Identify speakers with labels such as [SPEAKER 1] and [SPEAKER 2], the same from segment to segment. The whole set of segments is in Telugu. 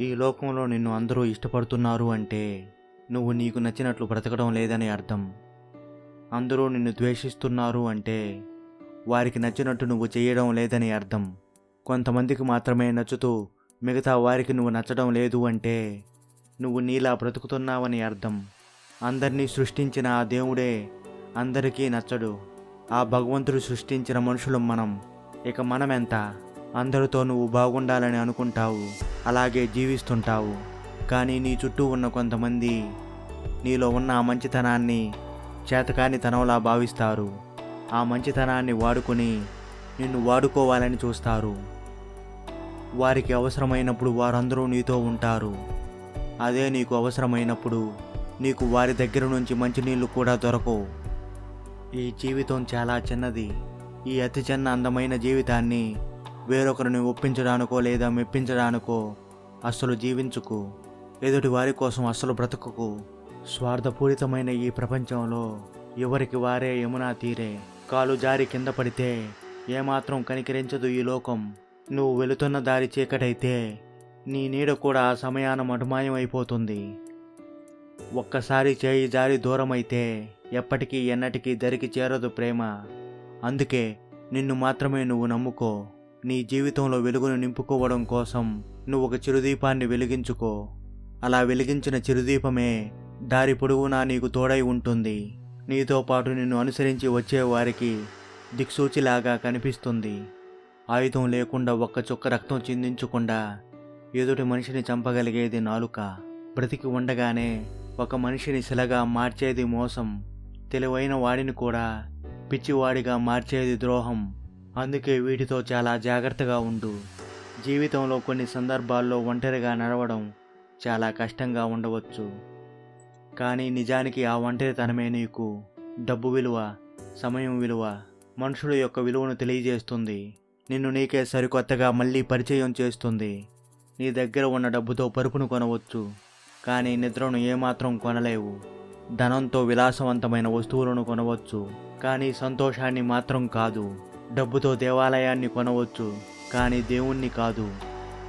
[SPEAKER 1] ఈ లోకంలో నిన్ను అందరూ ఇష్టపడుతున్నారు అంటే నువ్వు నీకు నచ్చినట్లు బ్రతకడం లేదని అర్థం. అందరూ నిన్ను ద్వేషిస్తున్నారు అంటే వారికి నచ్చినట్టు నువ్వు చేయడం లేదని అర్థం. కొంతమందికి మాత్రమే నచ్చుతూ మిగతా వారికి నువ్వు నచ్చడం లేదు అంటే నువ్వు నీలా బ్రతుకుతున్నావని అర్థం. అందరినీ సృష్టించిన ఆ దేవుడే అందరికీ నచ్చడు. ఆ భగవంతుడు సృష్టించిన మనుషులు మనం. ఇక మనమెంత? అందరితో నువ్వు బాగుండాలని అనుకుంటావు అలాగే జీవిస్తుంటావు. కానీ నీ చుట్టూ ఉన్న కొంతమంది నీలో ఉన్న ఆ మంచితనాన్ని చేతకాని తనంలా భావిస్తారు. ఆ మంచితనాన్ని వాడుకొని నిన్ను వాడుకోవాలని చూస్తారు. వారికి అవసరమైనప్పుడు వారందరూ నీతో ఉంటారు. అదే నీకు అవసరమైనప్పుడు నీకు వారి దగ్గర నుంచి మంచినీళ్ళు కూడా దొరకవు. ఈ జీవితం చాలా చిన్నది. ఈ అతి చిన్న అందమైన జీవితాన్ని వేరొకరిని ఒప్పించడానికో లేదా మెప్పించడానికో అస్సలు జీవించుకు ఎదుటి వారి కోసం అస్సలు బ్రతుకుకు. స్వార్థపూరితమైన ఈ ప్రపంచంలో ఎవరికి వారే యమునా తీరే. కాలు జారి కింద పడితే ఏమాత్రం కనికరించదు ఈ లోకం. నువ్వు వెళుతున్న దారి చీకటైతే నీ నీడ కూడా ఆ సమయాన మటుమాయం అయిపోతుంది ఒక్కసారి చేయి జారి దూరమైతే ఎప్పటికీ ఎన్నటికీ దరికి చేరదు ప్రేమ. అందుకే నిన్ను మాత్రమే నువ్వు నమ్ముకో. నీ జీవితంలో వెలుగును నింపుకోవడం కోసం నువ్వు ఒక చిరుదీపాన్ని వెలిగించుకో. అలా వెలిగించిన చిరుదీపమే దారి పొడవునా నీకు తోడై ఉంటుంది. నీతో పాటు నిన్ను అనుసరించి వచ్చేవారికి దిక్సూచిలాగా కనిపిస్తుంది. ఆయుధం లేకుండా ఒక్క చుక్క రక్తం చిందించకుండా ఎదుటి మనిషిని చంపగలిగేది నాలుక. బ్రతికి ఉండగానే ఒక మనిషిని శిలగా మార్చేది మోసం. తెలివైన వాడిని కూడా పిచ్చివాడిగా మార్చేది ద్రోహం. అందుకే వీటితో చాలా జాగ్రత్తగా ఉండు. జీవితంలో కొన్ని సందర్భాల్లో ఒంటరిగా నడవడం చాలా కష్టంగా ఉండవచ్చు. కానీ నిజానికి ఆ ఒంటరితనమే నీకు డబ్బు విలువ సమయం విలువ మనుషుల యొక్క విలువను తెలియజేస్తుంది. నిన్ను నీకే సరికొత్తగా మళ్ళీ పరిచయం చేస్తుంది. నీ దగ్గర ఉన్న డబ్బుతో పరుపును కొనవచ్చు. కానీ నిద్రను ఏమాత్రం కొనలేవు. ధనంతో విలాసవంతమైన వస్తువులను కొనవచ్చు. కానీ సంతోషాన్ని మాత్రం కాదు. డబ్బుతో దేవాలయాన్ని కొనవచ్చు కానీ దేవుణ్ణి కాదు.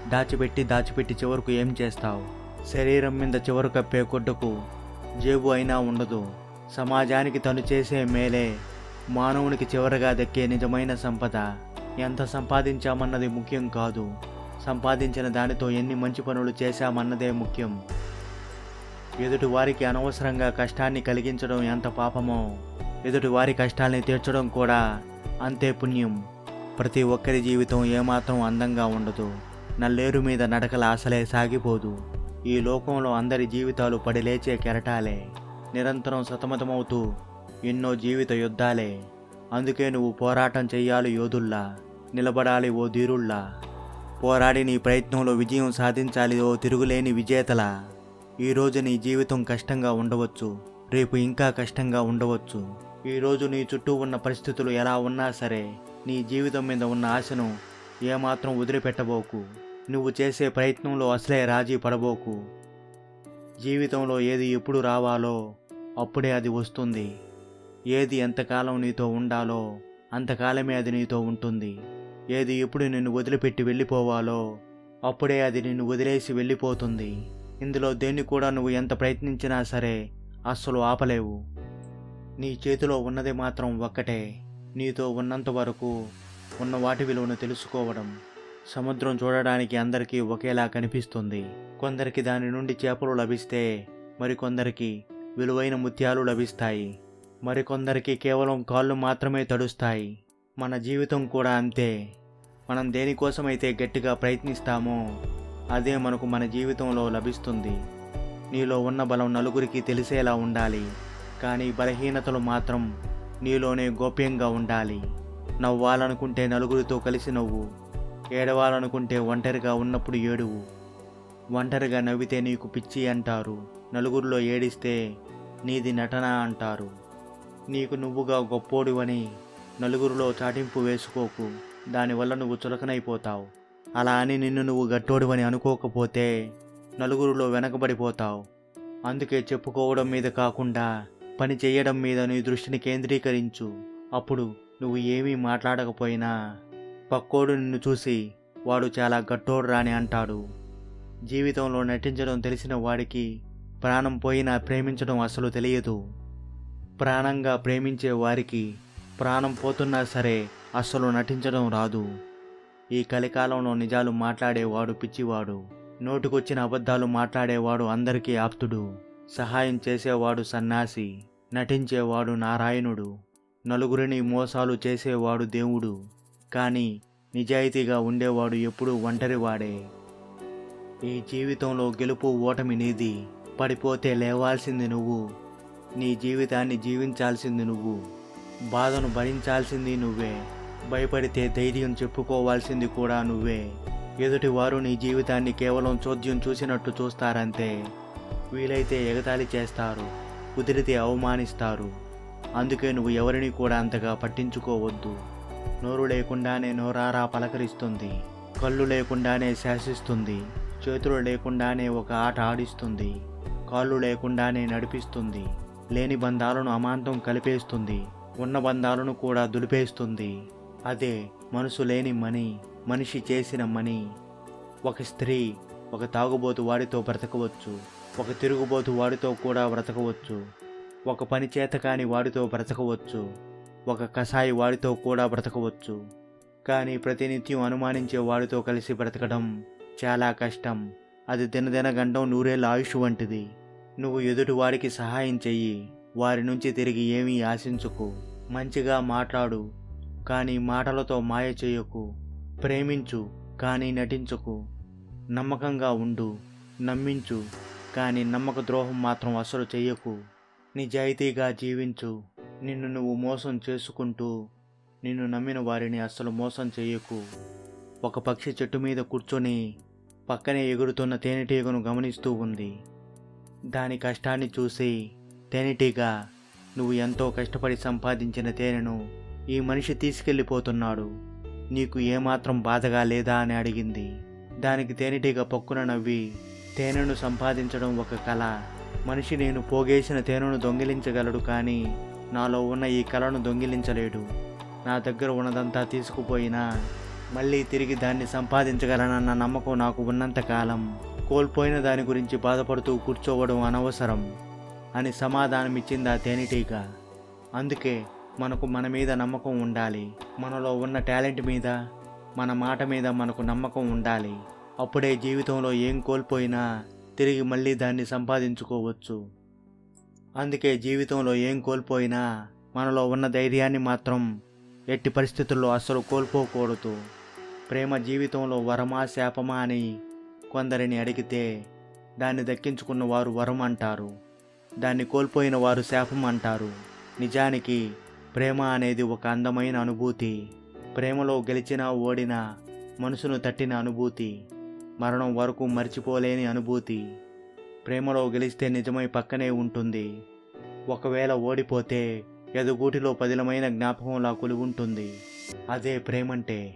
[SPEAKER 1] దాచిపెట్టి దాచిపెట్టి చివరకు ఏం చేస్తావు? శరీరం మీద చివరు కప్పే కొడ్డకు జేబు అయినా ఉండదు. సమాజానికి తను చేసే మేలే మానవునికి చివరగా దక్కే నిజమైన సంపద. ఎంత సంపాదించామన్నది ముఖ్యం కాదు. సంపాదించిన దానితో ఎన్ని మంచి పనులు చేశామన్నదే ముఖ్యం. ఎదుటి వారికి అనవసరంగా కష్టాన్ని కలిగించడం ఎంత పాపమో ఎదుటి వారి కష్టాల్ని తీర్చడం కూడా అంతే పుణ్యం. ప్రతి ఒక్కరి జీవితం ఏమాత్రం అందంగా ఉండదు. నల్లేరు మీద నడకల అసలే సాగిపోదు. ఈ లోకంలో అందరి జీవితాలు పడిలేచే కెరటాలే. నిరంతరం సతమతమవుతూ ఎన్నో జీవిత యుద్ధాలే. అందుకే నువ్వు పోరాటం చెయ్యాలి యోధుల్లా. నిలబడాలి ఓ ధీరుల్లా. పోరాడి నీ ప్రయత్నంలో విజయం సాధించాలి ఓ తిరుగులేని విజేతలా. ఈరోజు నీ జీవితం కష్టంగా ఉండవచ్చు. రేపు ఇంకా కష్టంగా ఉండవచ్చు. ఈరోజు నీ చుట్టూ ఉన్న పరిస్థితులు ఎలా ఉన్నా సరే నీ జీవితం మీద ఉన్న ఆశను ఏమాత్రం వదిలిపెట్టబోకు. నువ్వు చేసే ప్రయత్నంలో అసలే రాజీ పడబోకు. జీవితంలో ఏది ఎప్పుడు రావాలో అప్పుడే అది వస్తుంది. ఏది ఎంతకాలం నీతో ఉండాలో అంతకాలమే అది నీతో ఉంటుంది. ఏది ఎప్పుడు నిన్ను వదిలిపెట్టి వెళ్ళిపోవాలో అప్పుడే అది నిన్ను వదిలేసి వెళ్ళిపోతుంది. ఇందులో దేన్ని కూడా నువ్వు ఎంత ప్రయత్నించినా సరే అస్సలు ఆపలేవు. నీ చేతిలో ఉన్నది మాత్రం ఒక్కటే. నీతో ఉన్నంత వరకు ఉన్న వాటి విలువను తెలుసుకోవడం సముద్రం చూడడానికి అందరికీ ఒకేలా కనిపిస్తుంది. కొందరికి దాని నుండి చేపలు లభిస్తే మరికొందరికి విలువైన ముత్యాలు లభిస్తాయి. మరికొందరికి కేవలం కాళ్ళు మాత్రమే తడుస్తాయి. మన జీవితం కూడా అంతే. మనం దేనికోసమైతే గట్టిగా ప్రయత్నిస్తామో అదే మనకు మన జీవితంలో లభిస్తుంది. నీలో ఉన్న బలం నలుగురికి తెలిసేలా ఉండాలి. కానీ బలహీనతలు మాత్రం నీలోనే గోప్యంగా ఉండాలి. నవ్వాలనుకుంటే నలుగురితో కలిసి నవ్వు ఏడవాలనుకుంటే ఒంటరిగా ఉన్నప్పుడు ఏడువు. ఒంటరిగా నవ్వితే నీకు పిచ్చి అంటారు నలుగురిలో ఏడిస్తే నీది నటన అంటారు. నీకు నువ్వుగా గొప్పోడివని నలుగురిలో చాటింపు వేసుకోకు దానివల్ల నువ్వు చులకనైపోతావు. అలా అని నిన్ను నువ్వు గట్టోడివని అనుకోకపోతే నలుగురిలో వెనకబడిపోతావు. అందుకే చెప్పుకోవడం మీద కాకుండా పని చేయడం మీద నీ దృష్టిని కేంద్రీకరించు. అప్పుడు నువ్వు ఏమీ మాట్లాడకపోయినా పక్కోడు నిన్ను చూసి వాడు చాలా గట్టోడు రాని అంటాడు. జీవితంలో నటించడం తెలిసిన వాడికి ప్రాణం పోయినా ప్రేమించడం అసలు తెలియదు. ప్రాణంగా ప్రేమించే వారికి ప్రాణం పోతున్నా సరే అస్సలు నటించడం రాదు. ఈ కలికాలంలో నిజాలు మాట్లాడేవాడు పిచ్చివాడు. నోటికొచ్చిన అబద్ధాలు మాట్లాడేవాడు అందరికీ ఆప్తుడు. సహాయం చేసేవాడు సన్యాసి నటించేవాడు నారాయణుడు నలుగురిని మోసాలు చేసేవాడు దేవుడు కానీ నిజాయితీగా ఉండేవాడు ఎప్పుడూ ఒంటరివాడే. ఈ జీవితంలో గెలుపు ఓటమి నీది. పడిపోతే లేవాల్సింది నువ్వు. నీ జీవితాన్ని జీవించాల్సింది నువ్వు. బాధను భరించాల్సింది నువ్వే. భయపడితే ధైర్యం చెప్పుకోవాల్సింది కూడా నువ్వే. ఎదుటివారు నీ జీవితాన్ని కేవలం చోద్యం చూసినట్టు చూస్తారంతే. వీలైతే ఎగతాళి చేస్తారు. కుదిరితే అవమానిస్తారు. అందుకే నువ్వు ఎవరిని కూడా అంతగా పట్టించుకోవద్దు. నోరు లేకుండానే నోరారా పలకరిస్తుంది. కళ్ళు లేకుండానే శాసిస్తుంది. చేతులు లేకుండానే ఒక ఆట ఆడిస్తుంది. కాళ్ళు లేకుండానే నడిపిస్తుంది. లేని బంధాలను అమాంతం కలిపేస్తుంది. ఉన్న బంధాలను కూడా దులిపేస్తుంది. అదే మనసు లేని మని మనిషి చేసిన మని. ఒక స్త్రీ ఒక తాగుబోతు వాడితో బ్రతకవచ్చు. ఒక తిరుగుబోతు వాడితో కూడా బ్రతకవచ్చు. ఒక పని చేత కాని వాడితో బ్రతకవచ్చు. ఒక కషాయి వాడితో కూడా బ్రతకవచ్చు. కానీ ప్రతినిత్యం అనుమానించే వాడితో కలిసి బ్రతకడం చాలా కష్టం. అది దినదిన గండం నూరేళ్ళ ఆయుష్ వంటిది. నువ్వు ఎదుటి వాడికి సహాయం చెయ్యి. వారి నుంచి తిరిగి ఏమీ ఆశించుకు. మంచిగా మాట్లాడు. కానీ మాటలతో మాయ చేయకు. ప్రేమించు. కానీ నటించుకు. నమ్మకంగా ఉండు. నమ్మించు. కానీ నమ్మక ద్రోహం మాత్రం అసలు చెయ్యకు. నిజాయితీగా జీవించు. నిన్ను నువ్వు మోసం చేసుకుంటూ నిన్ను నమ్మిన వారిని అస్సలు మోసం చేయకు ఒక పక్షి చెట్టు మీద కూర్చొని పక్కనే ఎగురుతున్న తేనెటీగను గమనిస్తూ ఉంది. దాని కష్టాన్ని చూసి తేనెటీగ నువ్వు ఎంతో కష్టపడి సంపాదించిన తేనెను ఈ మనిషి తీసుకెళ్ళిపోతున్నాడు. నీకు ఏమాత్రం బాధగా లేదా అని అడిగింది. దానికి తేనెటీగ పక్కున నవ్వి తేనెను సంపాదించడం ఒక కళ మనిషి నేను పోగేసిన తేనెను దొంగిలించగలడు కానీ నాలో ఉన్న ఈ కళను దొంగిలించలేడు. నా దగ్గర ఉన్నదంతా తీసుకుపోయినా మళ్ళీ తిరిగి దాన్ని సంపాదించగలనన్న నమ్మకం నాకు ఉన్నంత కాలం. కోల్పోయిన దాని గురించి బాధపడుతూ కూర్చోవడం అనవసరం అని సమాధానమిచ్చింది ఆ తేనెటీగ. అందుకే మనకు మన మీద నమ్మకం ఉండాలి. మనలో ఉన్న టాలెంట్ మీద మన మాట మీద మనకు నమ్మకం ఉండాలి. అప్పుడే జీవితంలో ఏం కోల్పోయినా తిరిగి మళ్ళీ దాన్ని సంపాదించుకోవచ్చు. అందుకే జీవితంలో ఏం కోల్పోయినా మనలో ఉన్న ధైర్యాన్ని మాత్రం ఎట్టి పరిస్థితుల్లో అస్సలు కోల్పోకూడదు. ప్రేమ జీవితంలో వరమా శాపమా అని కొందరిని అడిగితే దాన్ని దక్కించుకున్న వారు వరం అంటారు. దాన్ని కోల్పోయిన వారు శాపం అంటారు. నిజానికి ప్రేమ అనేది ఒక అందమైన అనుభూతి. ప్రేమలో గెలిచినా ఓడినా మనసును తట్టిన అనుభూతి. మరణం వరకు మర్చిపోలేని అనుభూతి. ప్రేమలో గెలిస్తే నిజమై పక్కనే ఉంటుంది. ఒకవేళ ఓడిపోతే ఎదుగూటిలో పదిలమైన జ్ఞాపకంలా కొలువుంటుంది. అదే ప్రేమంటే.